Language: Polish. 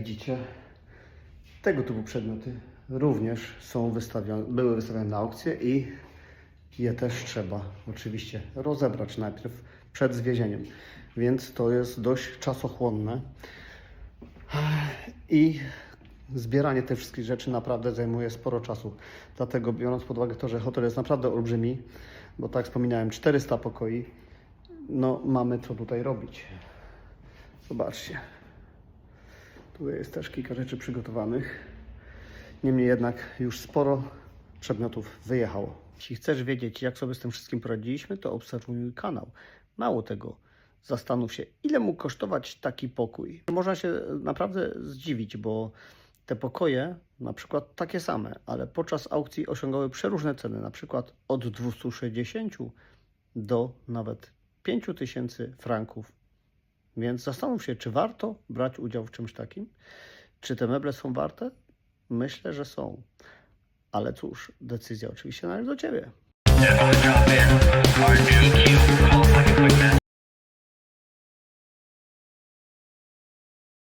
widzicie, tego typu przedmioty również są wystawione, były wystawione na aukcję i je też trzeba oczywiście rozebrać najpierw przed zwiezieniem. Więc to jest dość czasochłonne. I zbieranie tych wszystkich rzeczy naprawdę zajmuje sporo czasu. Dlatego biorąc pod uwagę to, że hotel jest naprawdę olbrzymi, bo tak wspominałem, 400 pokoi, no mamy co tutaj robić. Zobaczcie. Tu jest też kilka rzeczy przygotowanych. Niemniej jednak już sporo przedmiotów wyjechało. Jeśli chcesz wiedzieć, jak sobie z tym wszystkim poradziliśmy, to obserwuj mój kanał. Mało tego, zastanów się, ile mógł kosztować taki pokój. Można się naprawdę zdziwić, bo te pokoje, na przykład takie same, ale podczas aukcji osiągały przeróżne ceny, na przykład od 260 do nawet 5000 franków. Więc zastanów się, czy warto brać udział w czymś takim? Czy te meble są warte? Myślę, że są. Ale cóż, decyzja oczywiście należy do Ciebie.